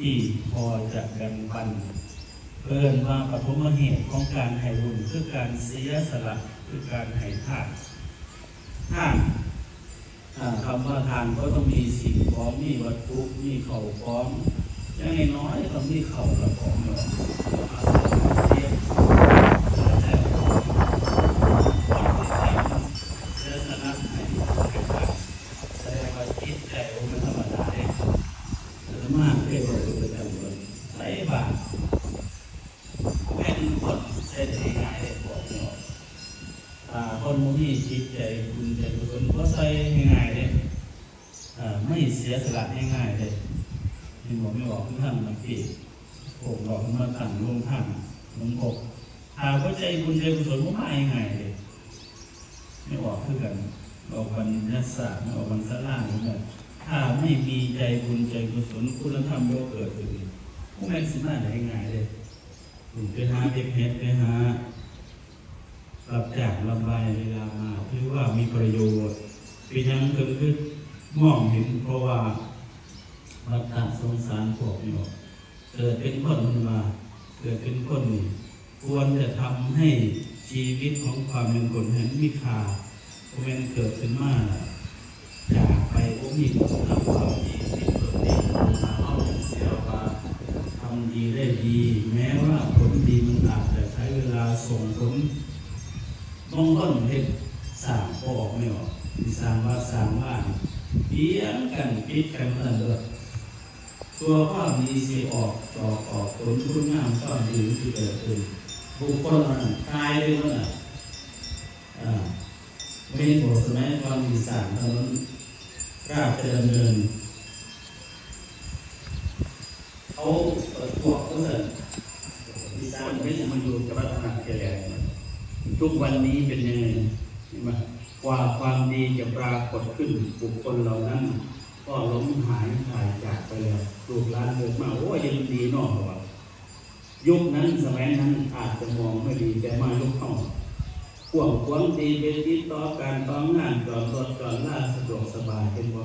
ที่พอจะแบ่งปันเพิ่นว่าปฐมเหตุของการให้บุญคือการเสียสละคือการให้ทานทานคำว่าทานก็ต้องมีสิ่งของมีวัตถุมีเข่าวของอย่างน้อยต้องมีเข่าวกระของเนาะอาศัยเทียบแต่เสียสละให้เป็นการแสดงว่าจิตใจของมันธรรมดาเอง สมาก เรียกว่าเป็นประจำวันใส่บาตรเป็นคนใส่ได้ง่ายเลยบอกเนาะอ่าคนมุนีจิตใจคุณใจกุศลก็ใส่ง่ายๆเลยอ่าไม่เสียสละง่ายๆเลยที่บอกไม่บอกทุกท่านนะพี่ผมบอกมาตั้งลงท่านลงอกหากว่าใจคุณใจกุศลก็ไม่ง่ายเลยไม่ออกคือกันออกวันนัสสะออกวันสลาเนี่ย ถ้าไม่มีใจบุญใจกุศลคุณธรรมโยเกิดขึ้นพวกแม่สิมาได้ง่ายเลยผมไปหาเก็บเห็ดไปหารับจากลำบายเวลามาถือว่ามีประโยชน์เป็นยังเกิดขึ้นมองเห็นเพราะว่าวัฏฏะสงสารพวกนี้บอกเกิดเป็นคนมันมาเกิดเป็นคนนี่ควรจะทำให้ชีวิตของความเป็นคนแห่งมีค่าพวกแม่นเกิดขึ้นมาก มีคนทำความดีสิ่งตัวดีมาเอาเสียว่าทำดีได้ดี แม้ว่าผลดีมันอาจจะใช้เวลาส่งผลบางคนเห็นสร้างพอออกไม่ออกสร้างว่าสร้างว่าเพียงกันปิดกันเมื่อเลยตัวความดีสิออกต่อออกผลคุณงามความดีที่เกิดขึ้นบุคคลมันตายไปเมื่ออ่าไม่เห็นบอกสมัยความดีสามถนน ราชดำเนินเขาเปิดพวก็เสร็จดีสามไม่ใช่มันอยู่กับพัฒนาแก่ทุกวันนี้เป็นยังไงเห็นไหมกว่าความดีจะปรากฏขึ้นบุคคลเหล่านั้น ก็ล้มหายหายจากไปแล้วลูกหลานเกิดมาโอ้ยยังดีนอกว่ายุคนั้นสมัยนั้นอาจจะมองไม่ดีแต่มายุคเข้า ขวางขวางดีเป็นที่ต่อการต่องานต่อรถต่อล่าสะดวกสบายเป็นบ่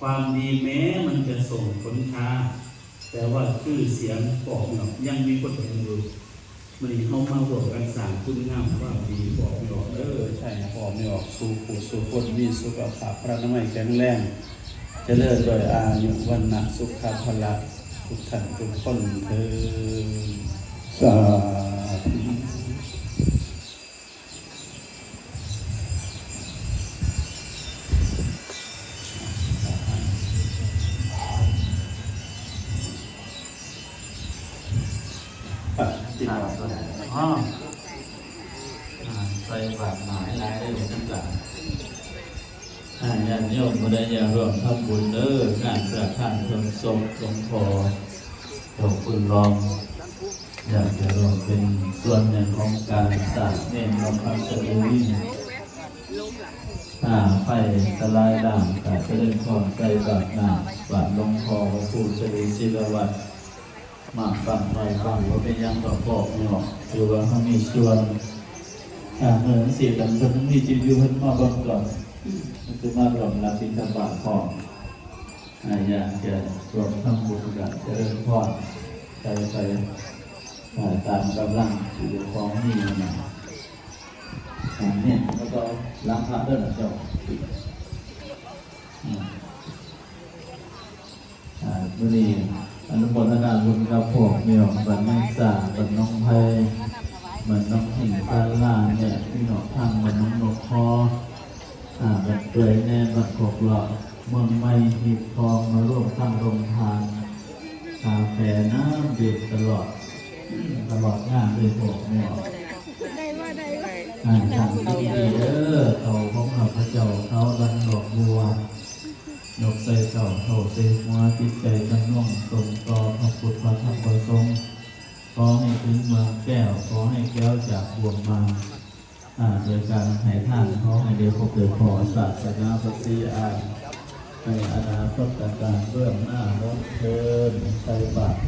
ความดีแม้มันจะส่งผลช้า แต่ว่าชื่อเสียงบอกเนาะยังมีคนเห็นอยู่มันนี้เขามาบอกกันสร้างคุณงามความดีบอกไม่อกเออใช่นะบอกไม่ออกสู่ผู้สู่คนมีสุขภาพพระนามัยแข็งแรงเจะเลิศโดยอายุวันนะสุขภาละทุกท่านทุกคนเธอสาธุ ติดต่อตัวไหนอ๋อใส่บาทหมายรายได้หมดทุกอย่างอาญาติโยมผู้ใดอยาร่วมทำบุญเด้อการประทานเพลิงศพหลวงพ่อหลวงคุณรองอยากจะร่วมเป็นส่วนหนึ่งของการสร้างเมนของพระสรีวินถ้าไฟสลายด่างก็จะเดินขอนใส่บาทน้ำบาทลงพอพระผู้สรีศิลวัตร มากฟังไปฟังว่าเป็นยังบอกบอกไม่ออกคือว่าเขามีส่วนอ่าเหมือนเสียดังคนมีจิตวิวเพิ่นมาบังก่อนมันคือมาหลอมรับบิณฑบาตของอาอยาจะรวมทั้งบุญกับเจริญพรไปไปตามกำลังที่อยู่ของมีนะเนี่ยแล้วก็ล้างพระด้วยนะเจ้าอืมอ่าวันนี้ อนุโมทนาบุญกับพวกเมียบันนังสาบันน้องไพบันน้องหิ่งพาลาเนี่ยพี่หนอทางบันน้องนกคออ่าบันเปยแน่บันกบหลอดเมืองไม่หีบทองมาร่วมทำโรงทานกาแฟน้ำดื่มตลอด ตลอดงานเลยพวกเมียอ่าทำดีเด้อเขาของข้าพเจ้าเขาลันดอกบัว ยกใส่เก่าเท่าเสหัวจิตใจตั้งน่องตรงต่อพระพุทธพระธรรมพระสงฆ์ขอให้ถึงเมืองแก้ว ขอให้แก้วจากบ่วงมาอ่าโดยการให้ท่านขอให้เดียวพบเดียวขอศาสนาพระศรีอานในอนาคตต่างๆเบื้องหน้ารถเทินใส่บาตร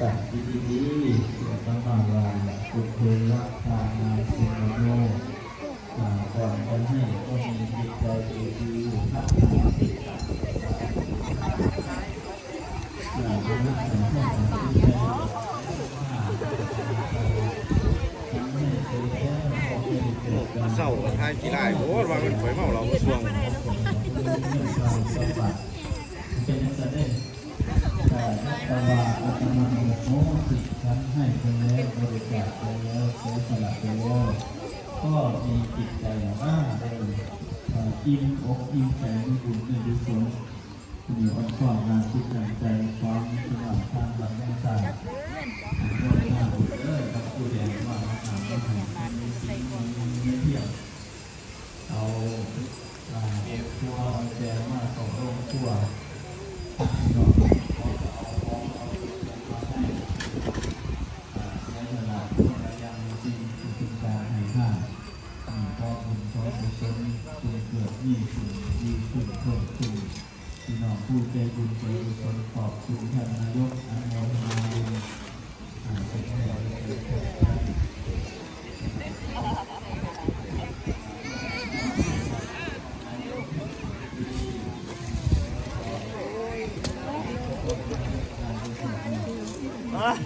ตัดดีๆเดี๋ยวต้องมาลาพุทธละทานาสิมโนอ่าก่อนจะให้ก็มีจิตใจดีๆ เศร้าทายกี่ไร่โอ้ว่ามันข่อยเมาเรา ช่วงเป็นจะได้แต่ตบาอาตมาโมสิฉันให้ไปแล้วบริจาคไปแล้วเสียสละไปแล้วก็มีจิตใจว่าได้อิ่มอกอิ่มใจในบุญในกุศลมีอ่อนช้อนงานจิตใจความสว่างทางหลังแม่ตาเรื่องหน้าบุญเอ้ยกับผู้แดงว่าหาไม่ถึงมีสิ่งมีเที่ยว เอาอ่าเอฟทัวร์เอาแจมาส่งโรงทัวร์เนาะเขาจะเอาของเอามาให้อ่าในเวลาที่เรายังมีสิ่งที่เป็นให้ห้ามีพอบุญพอบุญสนบุญเกิดยี่ขึ้นยี่ขึ้นเพิ่มขึ้นพี่น้องผู้ใจบุญใจกุศลขอบคุณท่านนายกอนุโมทนาบุญอ่าเป็นแห่งเป็นแห่ง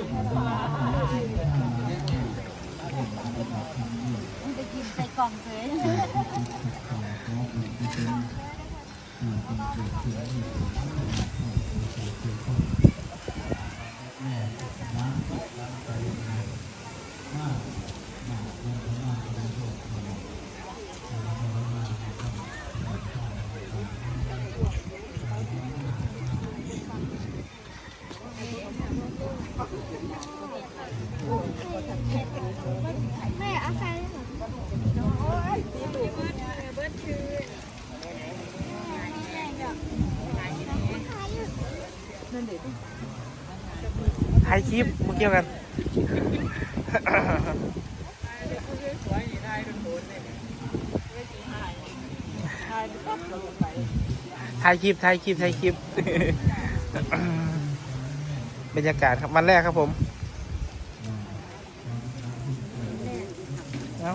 มันจะกินใส่กล่องเลย แม่เอาใส่โอ้ยสีบุกเบิร์ดคือนั่นเด็ก ถ่ายคลิปมาเกี่ยวกันถ่ายคลิปถ่ายคลิปถ่ายคลิปบรรยากาศครับวันแรกครับผมเอ้า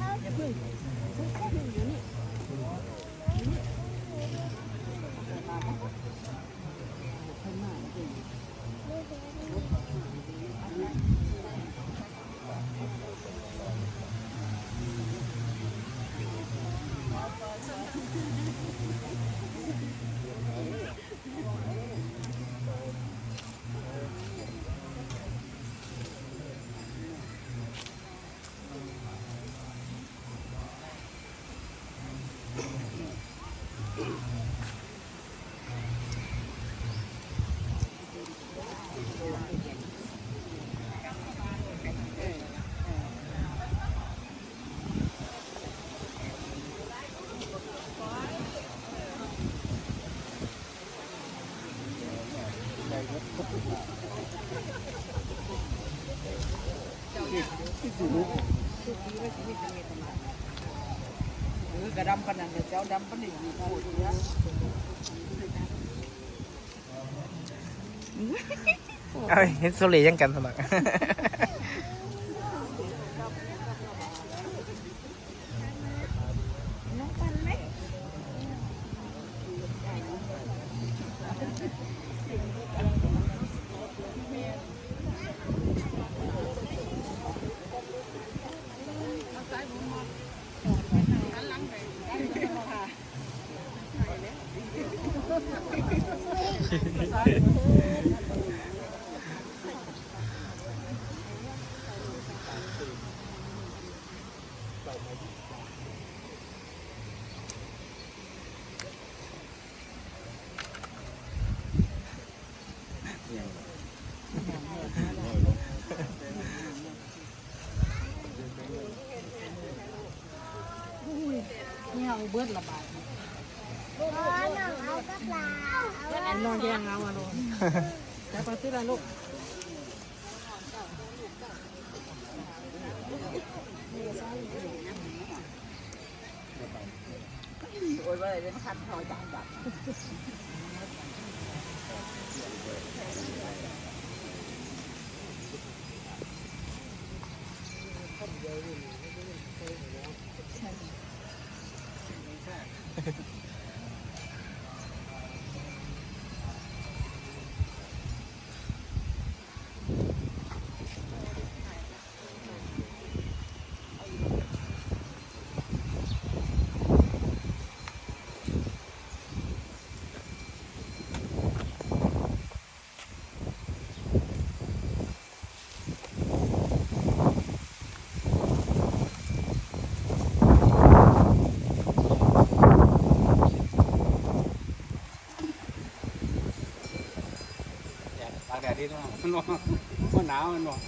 อย่าพึ่งอย่าพึ่งอยู่นี่ใส่บาทนะข้างหน้าจ ระดำปนันเจ้าดำปนันอยู่พูดเนี่ยเอาเห็นโซเลยังกันสมัคร น้องปันไหม เบิดละบาทอันนอนแยงเอา อะลูกแล้วก็ซื้อละลูกโอ้ยว่าอะไรเป็นคันทอจังแบบ ตากแดดดีด้วยมันว่ามันหนาวมันบอก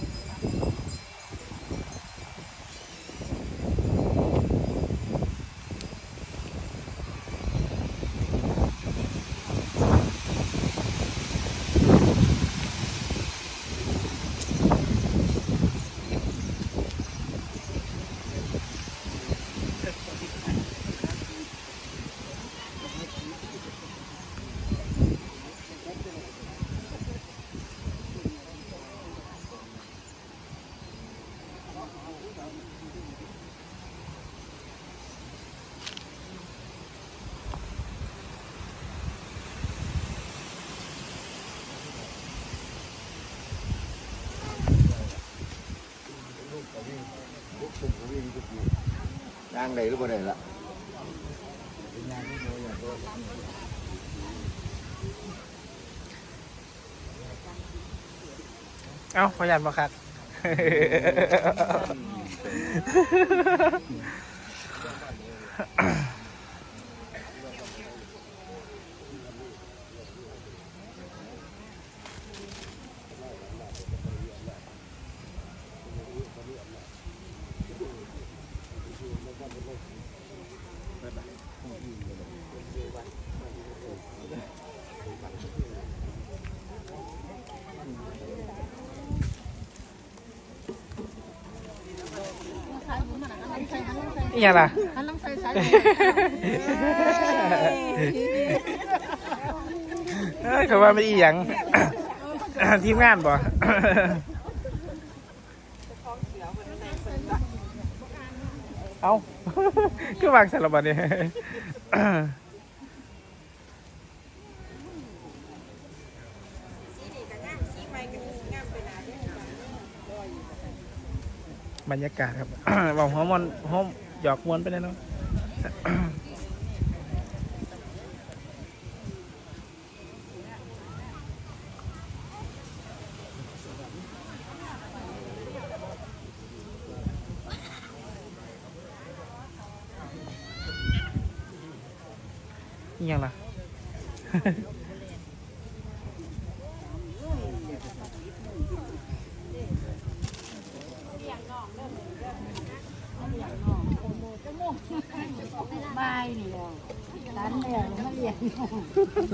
างได้หรือบ่ได้ละเอ้าพยานบ่คักอี หยังล่ะอันน้ำใสใสเอ้ยเขาว่าไม่อีหยังทีมงานบ่เอาคือวางสารบัญเนี่ยบรรยากาศครับบอกหัวมันหัว หยอกมวนไปเลยเนาะนี่ยังล่ะ บายนี่แล้วร้านแล้วมาเรียน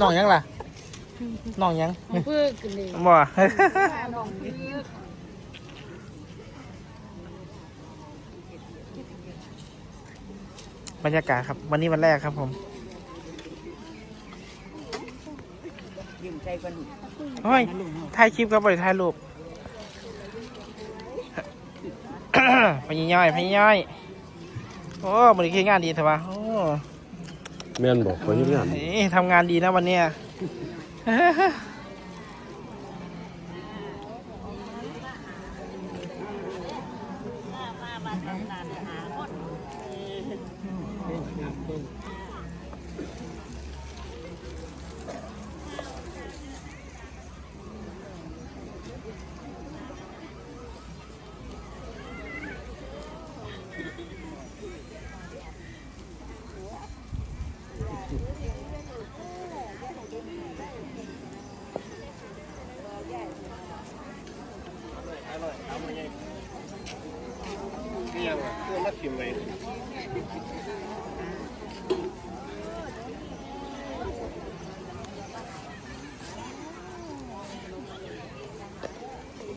น้องยังล่ะน้องยังเพื่อกันเลยบ่น้องเพื่อบรรยากาศครับ วันนี้วันแรกครับผมยืมใจกันโอ้ยถ่ายคลิปกับบริถ่ายรูปพญย่อยพญย่อย โอ้บริเคีงานดีเถอะวะโอ้แม่นบอกคนงานนี่ทำงานดีนะวันเนี้ยย